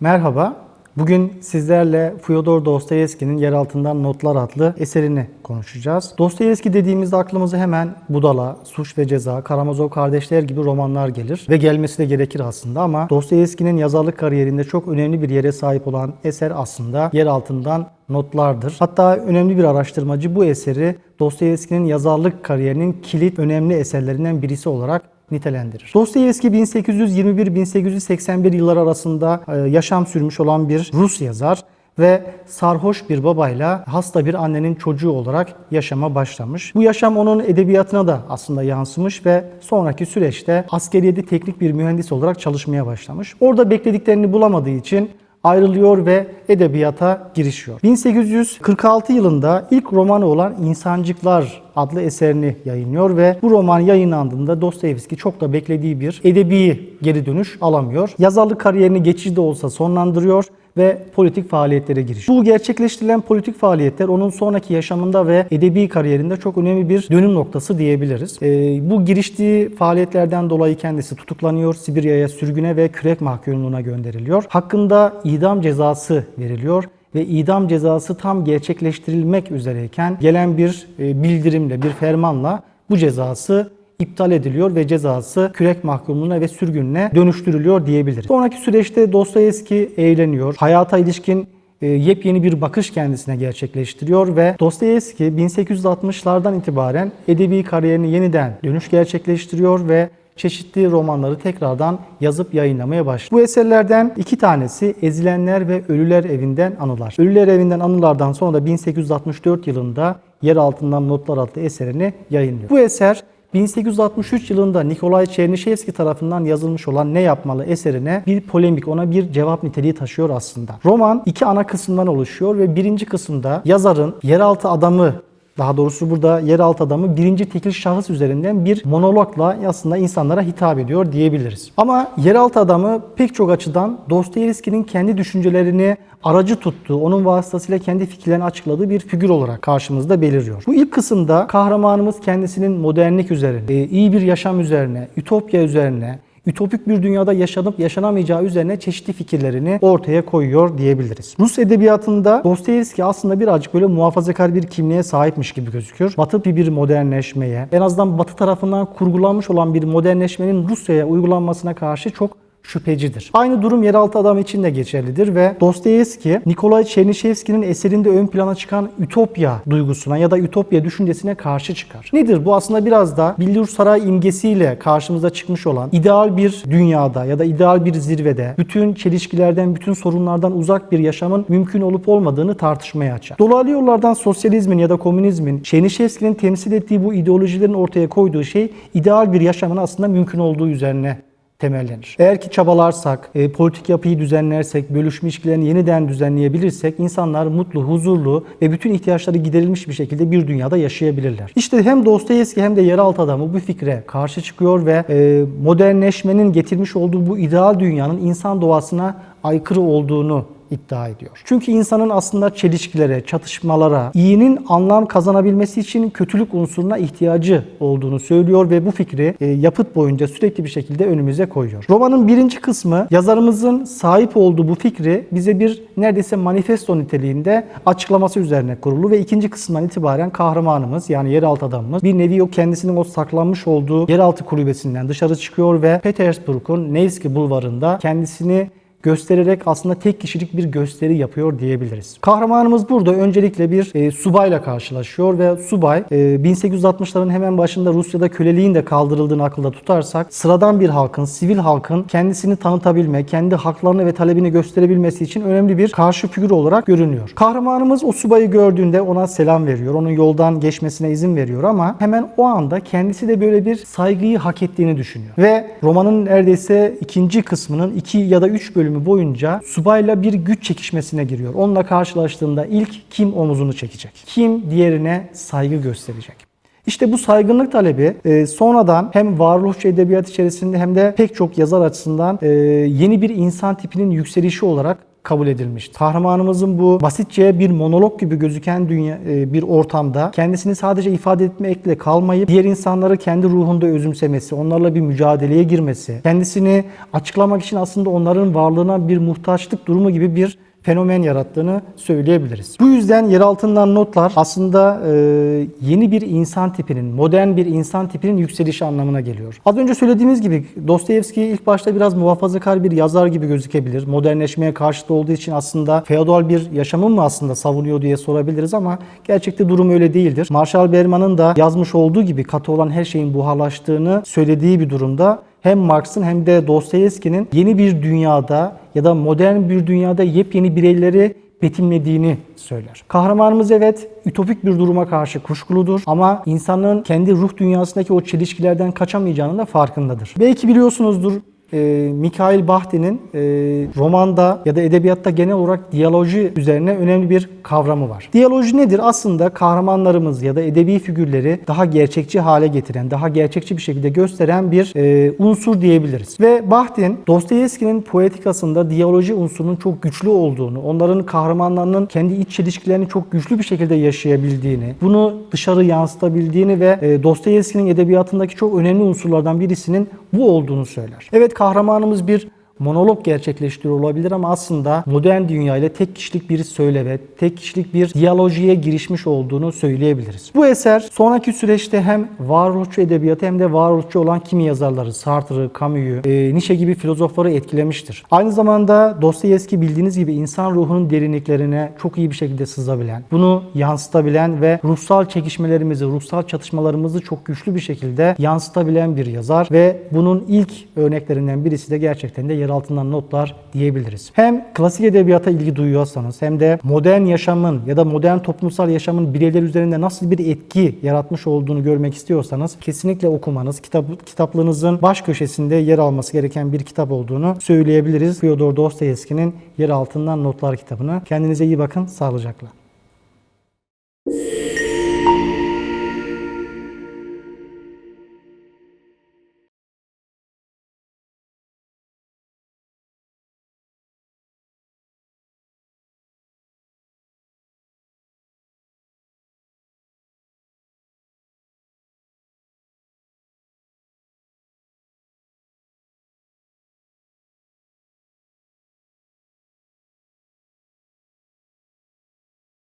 Merhaba. Bugün sizlerle Fyodor Dostoyevski'nin Yer Altından Notlar adlı eserini konuşacağız. Dostoyevski dediğimizde aklımıza hemen Budala, Suç ve Ceza, Karamazov Kardeşler gibi romanlar gelir ve gelmesi de gerekir aslında ama Dostoyevski'nin yazarlık kariyerinde çok önemli bir yere sahip olan eser aslında Yer Altından Notlardır. Hatta önemli bir araştırmacı bu eseri Dostoyevski'nin yazarlık kariyerinin kilit önemli eserlerinden birisi olarak nitelendirir. Dostoyevski 1821-1881 yılları arasında e, yaşam sürmüş olan bir Rus yazar ve sarhoş bir babayla hasta bir annenin çocuğu olarak yaşama başlamış. Bu yaşam onun edebiyatına da aslında yansımış ve sonraki süreçte askeriyede teknik bir mühendis olarak çalışmaya başlamış. Orada beklediklerini bulamadığı için ayrılıyor ve edebiyata girişiyor. 1846 yılında ilk romanı olan İnsancıklar adlı eserini yayınlıyor ve bu roman yayınlandığında Dostoyevski çok da beklediği bir edebi geri dönüş alamıyor. Yazarlık kariyerini geçici de olsa sonlandırıyor ve politik faaliyetlere girişiyor. Bu gerçekleştirilen politik faaliyetler onun sonraki yaşamında ve edebi kariyerinde çok önemli bir dönüm noktası diyebiliriz. Ee, bu giriştiği faaliyetlerden dolayı kendisi tutuklanıyor, Sibirya'ya sürgüne ve kürek mahkumluğuna gönderiliyor. Hakkında idam cezası veriliyor ve idam cezası tam gerçekleştirilmek üzereyken gelen bir e, bildirimle, bir fermanla bu cezası iptal ediliyor ve cezası kürek mahkumluğuna ve sürgününe dönüştürülüyor diyebiliriz. Sonraki süreçte Dostoyevski evleniyor. Hayata ilişkin e, yepyeni bir bakış kendisine gerçekleştiriyor ve Dostoyevski 1860'lardan itibaren edebi kariyerini yeniden dönüş gerçekleştiriyor ve çeşitli romanları tekrardan yazıp yayınlamaya başladı. Bu eserlerden iki tanesi Ezilenler ve Ölüler Evinden Anılar. Ölüler Evinden Anılardan sonra da 1864 yılında Yer Altından Notlar adlı eserini yayınlıyor. Bu eser 1863 yılında Nikolay Çernişevski tarafından yazılmış olan Ne Yapmalı eserine bir polemik, ona bir cevap niteliği taşıyor aslında. Roman iki ana kısımdan oluşuyor ve birinci kısımda yazarın yeraltı adamı daha doğrusu burada yeraltı adamı birinci tekil şahıs üzerinden bir monologla aslında insanlara hitap ediyor diyebiliriz. Ama yeraltı adamı pek çok açıdan Dostoyevski'nin kendi düşüncelerini aracı tuttuğu, onun vasıtasıyla kendi fikirlerini açıkladığı bir figür olarak karşımızda beliriyor. Bu ilk kısımda kahramanımız kendisinin modernlik üzerine, e, iyi bir yaşam üzerine, ütopya üzerine, ütopik bir dünyada yaşanıp yaşanamayacağı üzerine çeşitli fikirlerini ortaya koyuyor diyebiliriz. Rus edebiyatında Dostoyevski aslında birazcık böyle muhafazakar bir kimliğe sahipmiş gibi gözüküyor. Batı bir, bir modernleşmeye, en azından Batı tarafından kurgulanmış olan bir modernleşmenin Rusya'ya uygulanmasına karşı çok şüphecidir. Aynı durum yeraltı adam için de geçerlidir ve Dostoyevski, Nikolay Çernişevski'nin eserinde ön plana çıkan ütopya duygusuna ya da ütopya düşüncesine karşı çıkar. Nedir bu? Aslında biraz da Billur Saray imgesiyle karşımıza çıkmış olan ideal bir dünyada ya da ideal bir zirvede bütün çelişkilerden, bütün sorunlardan uzak bir yaşamın mümkün olup olmadığını tartışmaya açar. Dolaylı yollardan sosyalizmin ya da komünizmin Çernişevski'nin temsil ettiği bu ideolojilerin ortaya koyduğu şey ideal bir yaşamın aslında mümkün olduğu üzerine temellenir. Eğer ki çabalarsak, e, politik yapıyı düzenlersek, bölüşme ilişkilerini yeniden düzenleyebilirsek insanlar mutlu, huzurlu ve bütün ihtiyaçları giderilmiş bir şekilde bir dünyada yaşayabilirler. İşte hem Dostoyevski hem de yeraltı adamı bu fikre karşı çıkıyor ve e, modernleşmenin getirmiş olduğu bu ideal dünyanın insan doğasına aykırı olduğunu iddia ediyor. Çünkü insanın aslında çelişkilere, çatışmalara, iyinin anlam kazanabilmesi için kötülük unsuruna ihtiyacı olduğunu söylüyor ve bu fikri e, yapıt boyunca sürekli bir şekilde önümüze koyuyor. Romanın birinci kısmı yazarımızın sahip olduğu bu fikri bize bir neredeyse manifesto niteliğinde açıklaması üzerine kurulu ve ikinci kısımdan itibaren kahramanımız yani yeraltı adamımız bir nevi o kendisinin o saklanmış olduğu yeraltı kulübesinden dışarı çıkıyor ve Petersburg'un Nevski bulvarında kendisini göstererek aslında tek kişilik bir gösteri yapıyor diyebiliriz. Kahramanımız burada öncelikle bir e, subayla karşılaşıyor ve subay e, 1860'ların hemen başında Rusya'da köleliğin de kaldırıldığını akılda tutarsak sıradan bir halkın, sivil halkın kendisini tanıtabilme, kendi haklarını ve talebini gösterebilmesi için önemli bir karşı figür olarak görünüyor. Kahramanımız o subayı gördüğünde ona selam veriyor, onun yoldan geçmesine izin veriyor ama hemen o anda kendisi de böyle bir saygıyı hak ettiğini düşünüyor. Ve romanın neredeyse ikinci kısmının iki ya da üç bölüm bölümü boyunca subayla bir güç çekişmesine giriyor. Onunla karşılaştığında ilk kim omuzunu çekecek? Kim diğerine saygı gösterecek? İşte bu saygınlık talebi e, sonradan hem varoluşçu edebiyat içerisinde hem de pek çok yazar açısından e, yeni bir insan tipinin yükselişi olarak kabul edilmiştir. Kahramanımızın bu basitçe bir monolog gibi gözüken dünya e, bir ortamda kendisini sadece ifade etmekle kalmayıp diğer insanları kendi ruhunda özümsemesi, onlarla bir mücadeleye girmesi, kendisini açıklamak için aslında onların varlığına bir muhtaçlık durumu gibi bir fenomen yarattığını söyleyebiliriz. Bu yüzden yer altından notlar aslında e, yeni bir insan tipinin, modern bir insan tipinin yükselişi anlamına geliyor. Az önce söylediğimiz gibi Dostoyevski ilk başta biraz muhafazakar bir yazar gibi gözükebilir. Modernleşmeye karşıt olduğu için aslında feodal bir yaşamı mı aslında savunuyor diye sorabiliriz ama gerçekte durum öyle değildir. Marshall Berman'ın da yazmış olduğu gibi katı olan her şeyin buharlaştığını söylediği bir durumda hem Marx'ın hem de Dostoyevski'nin yeni bir dünyada ya da modern bir dünyada yepyeni bireyleri betimlediğini söyler. Kahramanımız evet ütopik bir duruma karşı kuşkuludur ama insanın kendi ruh dünyasındaki o çelişkilerden kaçamayacağının da farkındadır. Belki biliyorsunuzdur e, Mikhail Bahti'nin e, romanda ya da edebiyatta genel olarak diyaloji üzerine önemli bir kavramı var. Diyaloji nedir? Aslında kahramanlarımız ya da edebi figürleri daha gerçekçi hale getiren, daha gerçekçi bir şekilde gösteren bir e, unsur diyebiliriz. Ve Bahtin, Dostoyevski'nin poetikasında diyaloji unsurunun çok güçlü olduğunu, onların kahramanlarının kendi iç çelişkilerini çok güçlü bir şekilde yaşayabildiğini, bunu dışarı yansıtabildiğini ve e, Dostoyevski'nin edebiyatındaki çok önemli unsurlardan birisinin bu olduğunu söyler. Evet kahramanımız bir monolog gerçekleştiriyor olabilir ama aslında modern dünya ile tek kişilik bir söyleve, tek kişilik bir diyalojiye girişmiş olduğunu söyleyebiliriz. Bu eser sonraki süreçte hem varoluşçu edebiyatı hem de varoluşçu olan kimi yazarları, Sartre'ı, Camus'u, e, Nietzsche gibi filozofları etkilemiştir. Aynı zamanda Dostoyevski bildiğiniz gibi insan ruhunun derinliklerine çok iyi bir şekilde sızabilen, bunu yansıtabilen ve ruhsal çekişmelerimizi, ruhsal çatışmalarımızı çok güçlü bir şekilde yansıtabilen bir yazar ve bunun ilk örneklerinden birisi de gerçekten de yer altından notlar diyebiliriz. Hem klasik edebiyata ilgi duyuyorsanız hem de modern yaşamın ya da modern toplumsal yaşamın bireyler üzerinde nasıl bir etki yaratmış olduğunu görmek istiyorsanız kesinlikle okumanız, kitap, kitaplığınızın baş köşesinde yer alması gereken bir kitap olduğunu söyleyebiliriz. Fyodor Dostoyevski'nin Yer Altından Notlar kitabını. Kendinize iyi bakın, sağlıcakla.